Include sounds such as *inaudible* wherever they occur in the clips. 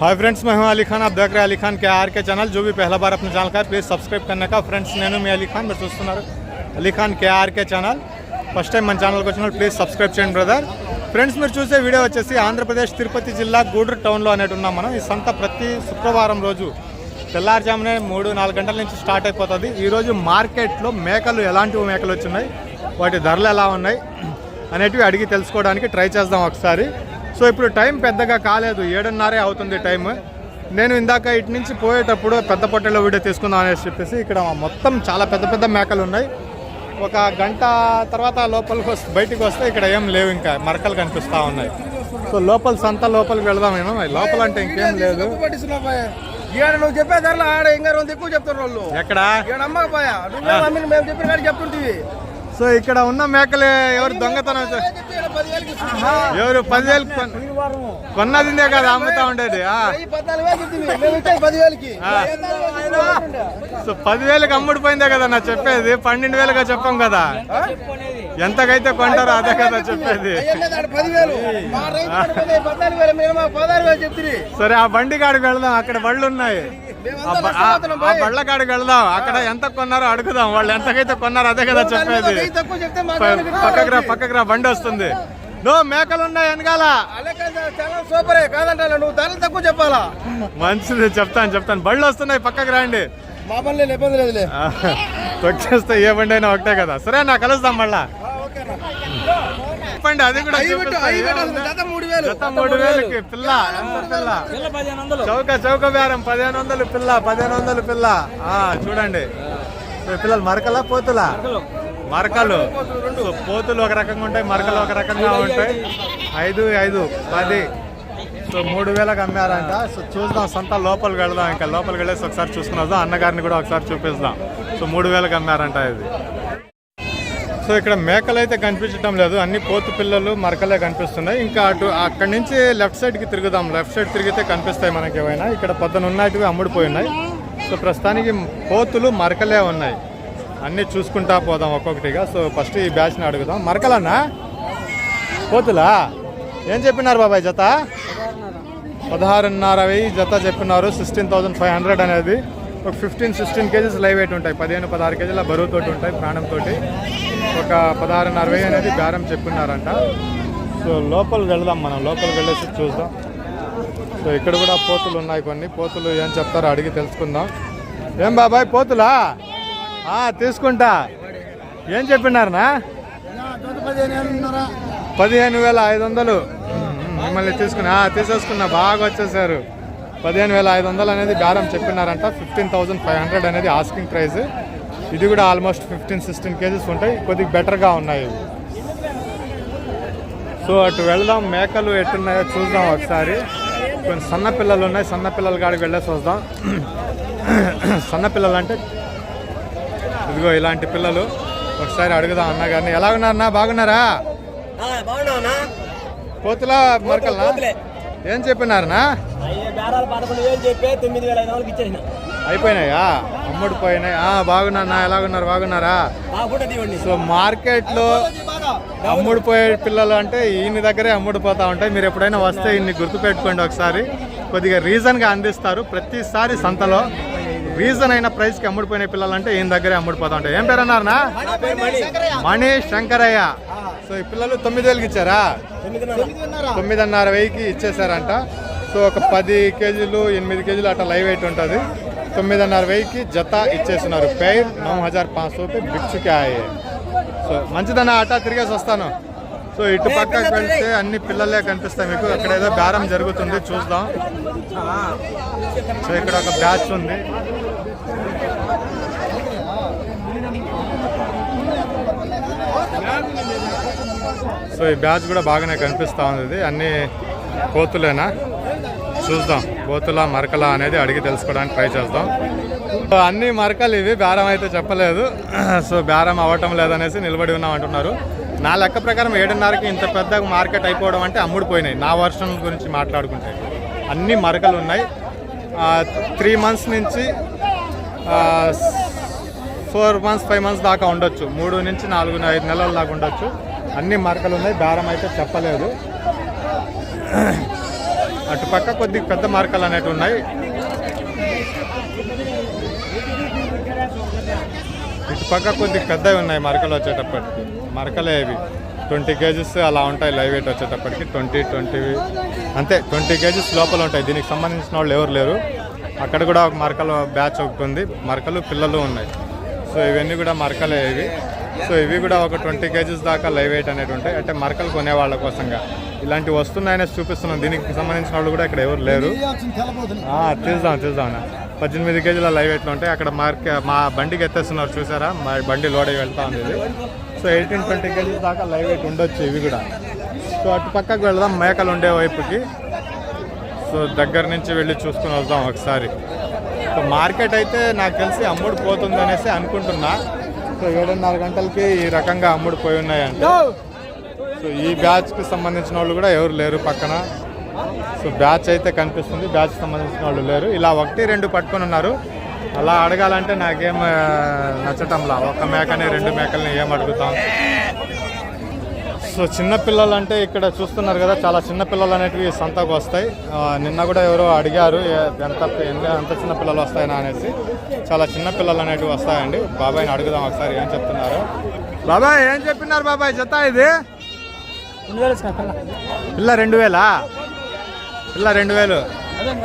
Hi friends मैं हूं अली खान आप देख रहे हैं अली खान के आर के चैनल जो भी पहला बार अपने चैनल का प्लीज़ सब्सक्राइब करने का ఫ్రెండ్స్ నేను మీ అలీ ఖాన్ మీరు చూస్తున్నారు Ali Khan KRK channel first time మన ఛానల్కి వచ్చిన ప్లీజ్ సబ్స్క్రైబ్ చేయండి బ్రదర్ ఫ్రెండ్స్ మీరు చూసే వీడియో వచ్చేసి ఆంధ్రప్రదేశ్ తిరుపతి జిల్లా గూడూరు టౌన్లో అనేటు ఉన్నాం మనం ఈ సంత ప్రతి శుక్రవారం రోజు తెల్లారుజామునే మూడు నాలుగు గంటల నుంచి స్టార్ట్ అయిపోతుంది ఈరోజు మార్కెట్లో మేకలు ఎలాంటి మేకలు వచ్చినాయి వాటి ధరలు ఎలా ఉన్నాయి అనేటివి అడిగి తెలుసుకోవడానికి ట్రై చేద్దాం ఒకసారి సో ఇప్పుడు టైం పెద్దగా కాలేదు. ఏడున్నరే అవుతుంది టైం నేను ఇందాక ఇటు నుంచి పోయేటప్పుడు పెద్ద పొట్టెలో వీడియో తీసుకుందాం అనేసి చెప్పేసి ఇక్కడ మొత్తం చాలా పెద్ద పెద్ద మేకలు ఉన్నాయి. ఒక గంట తర్వాత లోపలికి వస్తే బయటికి వస్తే ఇక్కడ ఏం లేవు ఇంకా. మరకలు కనిపిస్తూ ఉన్నాయి. సో లోపల సంత లోపలికి వెళదాం మేము. లోపల అంటే ఇంకేం లేదు. నువ్వు చెప్పే ధరలు ఆడ ఇంకా రెండు ఎక్కువ చెప్తారు వాళ్ళు. ఎక్కడ? అమ్మకపోయా నువ్వే మేము చెప్పిన కాడికి చెప్తుంటివి. సో ఇక్కడ ఉన్న మేకలు ఎవరు దొంగతనం ఎవరు పదివేలు కొన్- కొన్నదిందే కదా అమ్ముతా ఉండేది. సో పదివేలకు అమ్ముడిపోయిందే కదా నా చెప్పేది పన్నెండు వేలుగా చెప్పాం కదా. ఎంతకైతే కొంటారో అదే కదా చెప్పేది. సరే ఆ బండి కాడికి వెళదాం అక్కడ బళ్ళు ఉన్నాయి. ఆ బ- ఆ- ఆ బళ్ళ కాడికి వెళదాం. అక్కడ ఎంత కొన్నారో అడుగుదాం. వాళ్ళు ఎంతకైతే కొన్నారో అదే కదా చెప్పేది. తక్కువ చెప్తే మాకు ప- పక్కకు రా పక్కకు రా బండి వస్తుంది. నో మేకలు ఉన్నాయి వెనకాల. సూపరే కాదంటా నువ్వు ధరలు తక్కువ చెప్పాలా? మంచిది చెప్తాను చెప్తాను. బళ్ళు వస్తున్నాయి పక్కకు రండి. మా పని ఇబ్బంది లేదులే. తొక్కేస్తే ఏ బండి అయినా ఒకటే కదా. సరే నా కలుస్తాం మళ్ళా చెప్పండి అది కూడా మూడు వేలకి పిల్ల చౌక చౌక బేరం పదిహేను వందలు పిల్ల పదిహేను వందలు పిల్ల. ఆ చూడండి. సో పిల్లలు మరకలా పోతులా? మరకలు. పోతులు ఒక రకంగా ఉంటాయి మరకలు ఒక రకంగా ఉంటాయి. ఐదు ఐదు పది. సో మూడు వేలకు అమ్మారంట. సో చూద్దాం సంత లోపలికి వెళదాం ఇంకా లోపలికి వెళ్ళేసి ఒకసారి చూసుకుని వద్దాం. అన్నగారిని కూడా ఒకసారి చూపిస్తాం. సో మూడు వేలకు అమ్మారంట ఇది. సో ఇక్కడ మేకలు అయితే కనిపించడం లేదు. అన్ని పోతు పిల్లలు మరకలే కనిపిస్తున్నాయి. ఇంకా అటు అక్కడి నుంచి లెఫ్ట్ సైడ్కి తిరుగుదాం. లెఫ్ట్ సైడ్ తిరిగితే కనిపిస్తాయి మనకి ఏమైనా ఇక్కడ పొద్దున ఉన్నట్టుగా అమ్ముడిపోయి ఉన్నాయి సో ప్రస్తుతానికి పోతులు మరకలే ఉన్నాయి. అన్నీ చూసుకుంటా పోదాం ఒక్కొక్కటిగా. సో ఫస్ట్ ఈ బ్యాచ్ని అడుగుదాం. మరకలన్నా? పోతులా? ఏం చెప్పినారు బాబాయ్ జత? పదహారున్నర వెయ్యి జత చెప్పినారు. సిక్స్టీన్ థౌజండ్ ఫైవ్ హండ్రెడ్ అనేది. ఒక fifteen sixteen KGs live weight ఉంటాయి. పదిహేను పదహారు కేజీల బరువుతోటి ఉంటాయి ప్రాణంతో ఒక పదహారు అరవై అనేది బేరం చెప్పున్నారంట. సో లోపలికి వెళ్దాం మనం. లోపలికి వెళ్ళేసి చూద్దాం. సో ఇక్కడ కూడా పోతులు ఉన్నాయి కొన్ని. పోతులు ఏం చెప్తారో అడిగి తెలుసుకుందాం. ఏం బాబాయ్ పోతులా? తీసుకుంటా. ఏం చెప్పినారనా? పదిహేను వేల ఐదు వందలు. మిమ్మల్ని తీసుకున్నా తీసేసుకున్నా. బాగా వచ్చేసారు. పదిహేను వేల ఐదు వందలు అనేది బేరం చెప్పినారంట. ఫిఫ్టీన్ థౌసండ్ ఫైవ్ హండ్రెడ్ అనేది ఆస్కింగ్ ప్రైస్ ఇది కూడా ఆల్మోస్ట్ ఫిఫ్టీన్ సిక్స్టీన్ కేజీస్ ఉంటాయి. కొద్దిగా బెటర్గా ఉన్నాయి. సో అటు వెళ్దాం. మేకలు ఎట్టున్నాయో చూద్దాం ఒకసారి. కొన్ని సన్న పిల్లలు ఉన్నాయి. సన్న పిల్లల కాడికి వెళ్ళేసి వద్దాం. సన్న పిల్లలు అంటే ఇదిగో ఇలాంటి పిల్లలు. ఒకసారి అడుగుదాం అన్న గారిని. ఎలా ఉన్నారన్నా బాగున్నారా కోతుల మరకల్నా? ఏం చెప్పినారనా బేరాలు పదకొండు వేలు చెప్పి తొమ్మిది వేల ఐదు వందలకి ఇచ్చేసిన. అయిపోయినాయా? అమ్ముడు పోయినాయి. బాగున్నా ఎలాగున్నారు? బాగున్నారా? సో మార్కెట్లో అమ్ముడు పోయే పిల్లలు అంటే ఈయన దగ్గరే అమ్ముడు పోతా ఉంటాయి. మీరు ఎప్పుడైనా వస్తే ఇన్ని గుర్తుపెట్టుకోండి ఒకసారి. కొద్దిగా రీజన్గా అందిస్తారు. ప్రతిసారి సంతలో రీజన్ అయిన ప్రైస్కి అమ్ముడిపోయిన పిల్లలు అంటే ఈయన దగ్గరే అమ్ముడిపోతా ఉంటాయి. ఏం పేరు అన్నారనా పేరు మణి. శంకరయ్య. సో ఈ పిల్లలు తొమ్మిది వేలకి ఇచ్చారా? తొమ్మిదిన్నర. వెయ్యికి ఇచ్చేసారంట సో ఒక పది కేజీలు ఎనిమిది కేజీలు అట్లా లైవ్ వెయిట్ ఉంటుంది. తొమ్మిదిన్నర వెయ్యికి జత ఇచ్చేస్తున్నారు. పేర్ నौ హజార్ పాంచ్ సో బిక్చుకే ఆయే సో మంచిదన్న ఆట తిరిగేసి వస్తాను. సో ఇటు పక్కకు వెళ్తే అన్ని పిల్లలే కనిపిస్తాయి మీకు. అక్కడ ఏదో బేరం జరుగుతుంది చూద్దాం. సో ఇక్కడ ఒక బ్యాచ్ ఉంది. సో ఈ బ్యాచ్ కూడా బాగానే కనిపిస్తా ఉంది. అన్ని కోతులేనా? చూద్దాం. బోతుల మరకల అనేది అడిగి తెలుసుకోవడానికి ట్రై చేద్దాం. సో అన్ని మరకలు ఇవి బేరం అయితే చెప్పలేదు. *clears throat* సో బేరం అవ్వటం లేదనేసి నిలబడి ఉన్నాం అంటున్నారు. నా లెక్క ప్రకారం ఏడున్నరకి ఇంత పెద్ద మార్కెట్ అయిపోవడం అంటే అమ్ముడుపోయినాయి నా వర్షం గురించి మాట్లాడుకుంటే. అన్ని మరకలు ఉన్నాయి. త్రీ మంత్స్ నుంచి ఫోర్ మంత్స్ ఫైవ్ మంత్స్ దాకా ఉండొచ్చు. మూడు నుంచి నాలుగు ఐదు నెలల దాకా ఉండొచ్చు. అన్ని మరకలు ఉన్నాయి. బేరం అయితే చెప్పలేదు. *clears throat* అటుపక్క కొద్ది కొద్దిగా పెద్ద మార్కలు అనేటివి ఉన్నాయి. ఇటుపక్క కొద్ది కొద్దిగా పెద్దవి ఉన్నాయి మరకలు వచ్చేటప్పటికి. మరకలే ఇవి. ట్వంటీ కేజెస్ అలా ఉంటాయి లైవ్ వెయిట్ వచ్చేటప్పటికి. ట్వంటీ ట్వంటీ అంతే ట్వంటీ కేజెస్ లోపల ఉంటాయి. దీనికి సంబంధించిన వాళ్ళు ఎవరు లేరు. అక్కడ కూడా ఒక మరకలు బ్యాచ్ ఒకటి ఉంది. మరకలు పిల్లలు ఉన్నాయి. సో ఇవన్నీ కూడా మరకలే ఇవి. సో ఇవి కూడా ఒక ట్వంటీ కేజీస్ దాకా లైవ్ వెయిట్ అనేవి ఉంటాయి. అంటే మరకలు కొనే వాళ్ళ కోసంగా. ఇలాంటివి వస్తున్నాయనే చూపిస్తున్నాం. దీనికి సంబంధించిన వాళ్ళు కూడా ఇక్కడ ఎవరు లేరు. ఆ, తీద్దాం తీద్దాం పద్దెనిమిది కేజీల లైవ్ వెయిట్లు ఉంటాయి. అక్కడ మార్కె మా బండికి ఎత్తేస్తున్నారు. చూసారా? మా బండి లోడ్ అయ్యి వెళ్తా ఉంది సో ఎయిటీన్ ట్వంటీ కేజీస్ దాకా లైవ్ వెయిట్ ఉండొచ్చు ఇవి కూడా. సో అటు పక్కకు వెళ్దాం. మేకలు ఉండే వైపుకి. సో దగ్గర నుంచి వెళ్ళి చూసుకుని వద్దాం ఒకసారి. సో మార్కెట్ అయితే నాకు తెలిసి అమ్ముడు పోతుంది అనేసి అనుకుంటున్నా. సో ఏడున్నర గంటలకి ఈ రకంగా అమ్ముడు పోయి ఉన్నాయంటే సో ఈ బ్యాచ్కి సంబంధించిన వాళ్ళు కూడా ఎవరు లేరు పక్కన. సో బ్యాచ్ అయితే కనిపిస్తుంది బ్యాచ్ సంబంధించిన వాళ్ళు లేరు. ఇలా ఒకటి రెండు పట్టుకొని ఉన్నారు. అలా అడగాలంటే నాకేం నచ్చటంలా. ఒక మేకని రెండు మేకల్ని ఏం అడుగుతాం? సో చిన్న పిల్లలు అంటే ఇక్కడ చూస్తున్నారు కదా చాలా చిన్న పిల్లలు అనేటివి సంతకు వస్తాయి. నిన్న కూడా ఎవరో అడిగారు ఎంత ఎంత చిన్న పిల్లలు వస్తాయనా అనేసి. చాలా చిన్న పిల్లలు అనేటివి వస్తాయండి. బాబాయ్ని అడుగుదాం ఒకసారి ఏం చెప్తున్నారు. బాబాయ్ ఏం చెప్పినారు బాబాయ్? జత ఇది? పిల్ల రెండు వేలా? పిల్ల రెండు వేలు.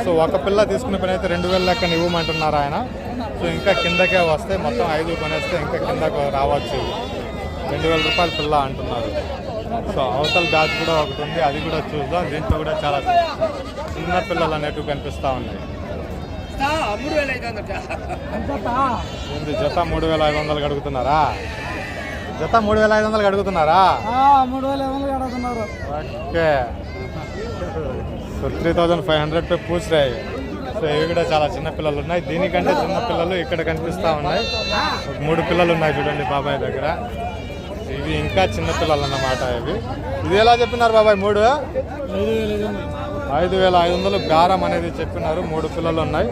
సో ఒక పిల్ల తీసుకునే పని అయితే రెండు వేల లెక్కన ఇవ్వమంటున్నారు ఆయన. సో ఇంకా కిందకే వస్తే మొత్తం ఐదు కొనేస్తే ఇంకా కిందకు రావచ్చు. రెండు వేల రూపాయల పిల్ల అంటున్నారు. సో అవతల బ్యాచ్ కూడా ఒకటి ఉంది అది కూడా చూద్దాం. దీంట్లో కూడా చాలా చిన్న పిల్లలు అనేటివి కనిపిస్తూ ఉన్నాయి. జత మూడు వేల ఐదు వందలు అడుగుతున్నారా? జత మూడు వేల ఐదు వందలు అడుగుతున్నారా? మూడు వేల ఐదు వందలు okay. So three thousand five hundred pay పూసిరాయి. సో ఇవి కూడా చాలా చిన్న పిల్లలు ఉన్నాయి. దీనికంటే చిన్న పిల్లలు ఇక్కడ కనిపిస్తూ ఉన్నాయి. మూడు పిల్లలు ఉన్నాయి చూడండి బాబాయ్ దగ్గర. ఇవి ఇంకా చిన్న పిల్లలు అన్నమాట ఇవి. ఇది ఎలా చెప్పినారు బాబాయ్? మూడు ఐదు వేల ఐదు వందలు గారం అనేది చెప్పినారు. మూడు పిల్లలు ఉన్నాయి.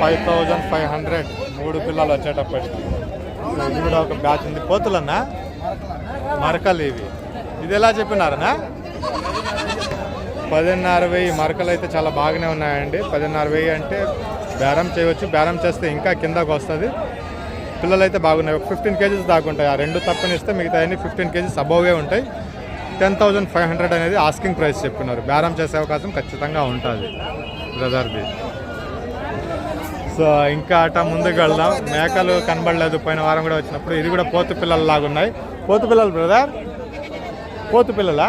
ఫైవ్ థౌజండ్ ఫైవ్ హండ్రెడ్ మూడు పిల్లలు వచ్చేటప్పటికి. ఇది కూడా ఒక బ్యాచ్ ఉంది. పోతులన్నా మరకలు ఇవి. ఇది ఎలా చెప్పినారనా పదిన్నర వెయ్యి మరకలు అయితే చాలా బాగానే ఉన్నాయండి. పదిన్నర వెయ్యి అంటే బేరం చేయవచ్చు. బేరం చేస్తే ఇంకా కిందకు వస్తుంది. పిల్లలు అయితే బాగున్నాయి. ఒక ఫిఫ్టీన్ కేజీస్ దాకా ఉంటాయి ఆ రెండు తప్పనిస్తే మిగతా అన్ని ఫిఫ్టీన్ కేజీస్ అబోవే ఉంటాయి. టెన్ థౌజండ్ ఫైవ్ హండ్రెడ్ అనేది ఆస్కింగ్ ప్రైస్ చెప్పినారు బేరం చేసే అవకాశం ఖచ్చితంగా ఉంటుంది బ్రదర్ది సో ఇంకా అట ముందుకు వెళ్దాం. మేకలు కనబడలేదు. పోయిన వారం కూడా వచ్చినప్పుడు ఇది కూడా పోతు పిల్లలు లాగా ఉన్నాయి. పోతు పిల్లలు బ్రదర్ పోతు పిల్లలా?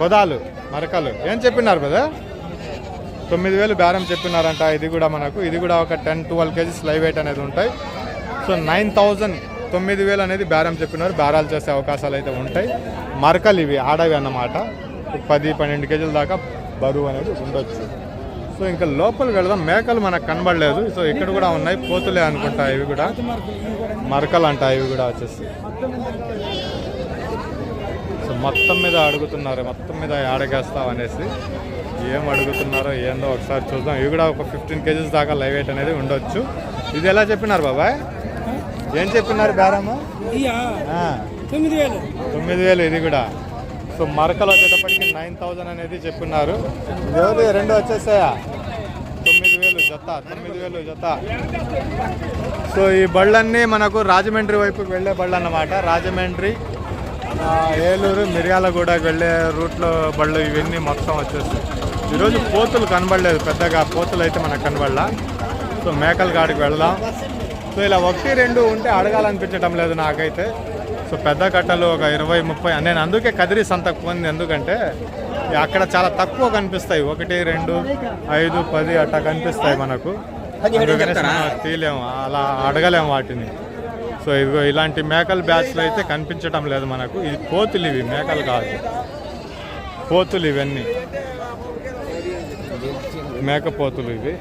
కొదాలు మరకలు. ఏం చెప్పినారు బ్రదర్ తొమ్మిది వేలు బేరం చెప్పినారంట. ఇది కూడా మనకు. ఇది కూడా ఒక ten twelve KGs live weight అనేది ఉంటాయి. సో నైన్ థౌజండ్ తొమ్మిది వేలు అనేది బేరం చెప్పినారు బేరాలు చేసే అవకాశాలు అయితే ఉంటాయి. మరకలు ఇవి ఆడవి అన్నమాట. పది పన్నెండు కేజీల దాకా బరువు అనేది ఉండొచ్చు. సో ఇంకా లోపలికి వెళదాం. మేకలు మనకు కనబడలేదు. సో ఇక్కడ కూడా ఉన్నాయి. పోతులే అనుకుంటా ఇవి కూడా. మరకలు అంట ఇవి కూడా వచ్చేసి. సో మొత్తం మీద అడుగుతున్నారు మొత్తం మీద ఆడగేస్తాం అనేసి. ఏం అడుగుతున్నారో ఏందో ఒకసారి చూద్దాం. ఇవి కూడా ఒక ఫిఫ్టీన్ కేజీస్ దాకా లైవ్ వెయిట్ అనేది ఉండొచ్చు. ఇది ఎలా చెప్పినారు బాబాయ్? ఏం చెప్పినారు బేరము తొమ్మిది వేలు. తొమ్మిది వేలు ఇది కూడా. సో మరకలు వచ్చేటప్పటికి నైన్ థౌజండ్ అనేది చెప్పినారు. ఎవరి రెండు వచ్చేసాయా? తొమ్మిది వేలు జత తొమ్మిది వేలు జత. సో ఈ బళ్ళన్నీ మనకు రాజమండ్రి వైపుకి వెళ్ళే బళ్ళు అన్నమాట. రాజమండ్రి ఏలూరు మిర్యాలగూడకు వెళ్ళే రూట్లో బళ్ళు ఇవన్నీ మొత్తం వచ్చేస్తాయి ఈరోజు పోతులు కనబడలేదు పెద్దగా పోతులు అయితే మనకు కనబడలా. సో మేకల కాడికి వెళ్దాం. సో ఇలా ఒకటి రెండు ఉంటే అడగాలనిపించడం లేదు నాకైతే. సో పెద్ద కట్టలు ఒక ఇరవై ముప్పై నేను అందుకే కదిరి సంతకు పోయింది. ఎందుకంటే అక్కడ చాలా తక్కువ కనిపిస్తాయి. ఒకటి రెండు ఐదు పది అట్లా కనిపిస్తాయి మనకు. తీయలేము అలా అడగలేము వాటిని. సో ఇదిగో ఇలాంటి మేకల బ్యాచ్లు అయితే కనిపించడం లేదు మనకు. ఇది కోతులు ఇవి మేకలు కాదు. కోతులు ఇవన్నీ. మేకపోతులు ఇవి.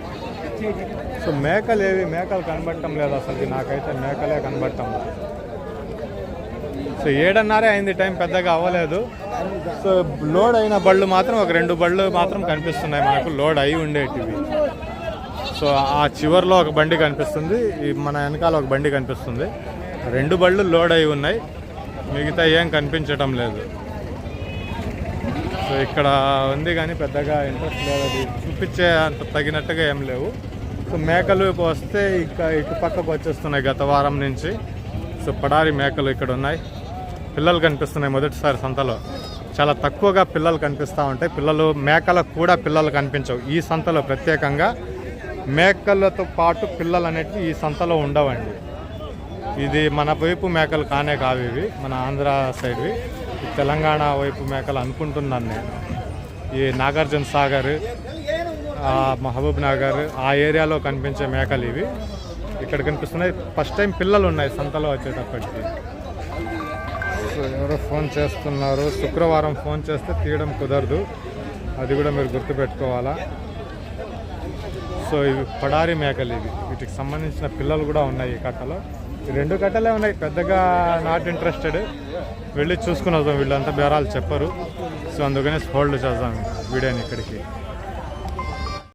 సో మేకలు ఏవి మేకలు కనబడటం లేదు అసలు నాకైతే మేకలే కనబడటం లేదు. సో ఏడన్నారే అయింది టైం పెద్దగా అవ్వలేదు. సో లోడ్ అయిన బళ్ళు మాత్రం ఒక రెండు బళ్ళు మాత్రం కనిపిస్తున్నాయి మనకు లోడ్ అయి ఉండేటివి. సో ఆ చివర్లో ఒక బండి కనిపిస్తుంది మన వెనకాల ఒక బండి కనిపిస్తుంది. రెండు బళ్ళు లోడ్ అయి ఉన్నాయి మిగతా ఏం కనిపించటం లేదు. సో ఇక్కడ ఉంది కానీ పెద్దగా ఇంట్రెస్ట్ లేదు. అది చూపించే అంత తగినట్టుగా ఏం లేవు. సో మేకలు వస్తే ఇంకా ఇటు పక్కకు వచ్చేస్తున్నాయి గత వారం నుంచి. సో పడారి మేకలు ఇక్కడ ఉన్నాయి. పిల్లలు కనిపిస్తున్నాయి మొదటిసారి సంతలో. చాలా తక్కువగా పిల్లలు కనిపిస్తూ ఉంటాయి. పిల్లలు మేకలకు కూడా పిల్లలు కనిపించవు. ఈ సంతలో ప్రత్యేకంగా మేకలతో పాటు పిల్లలు అనేటివి ఈ సంతలో ఉండవండి. ఇది మన వైపు మేకలు కానే కావు ఇవి. మన ఆంధ్ర సైడ్వి. తెలంగాణ వైపు మేకలు అనుకుంటున్నాను నేను. ఈ నాగార్జున సాగర్ ఆ మహబూబ్ నగర్ ఆ ఏరియాలో కనిపించే మేకలు ఇవి. ఇక్కడ కనిపిస్తున్నాయి. ఫస్ట్ టైం పిల్లలు ఉన్నాయి సంతలో వచ్చేటప్పటికి. సో ఎవరో ఫోన్ చేస్తున్నారు. శుక్రవారం ఫోన్ చేస్తే తీయడం కుదరదు. అది కూడా మీరు గుర్తుపెట్టుకోవాలా? సో ఇవి పడారి మేకలు ఇవి. వీటికి సంబంధించిన పిల్లలు కూడా ఉన్నాయి ఈ కట్టలో. రెండు కట్టలే ఉన్నాయి. పెద్దగా నాట్ ఇంట్రెస్టెడ్ వెళ్ళి చూసుకుని వద్దాం. వీళ్ళంతా బేరాలు చెప్పరు. సో అందుకనే హోల్డ్ చేద్దాం వీడియోని ఇక్కడికి.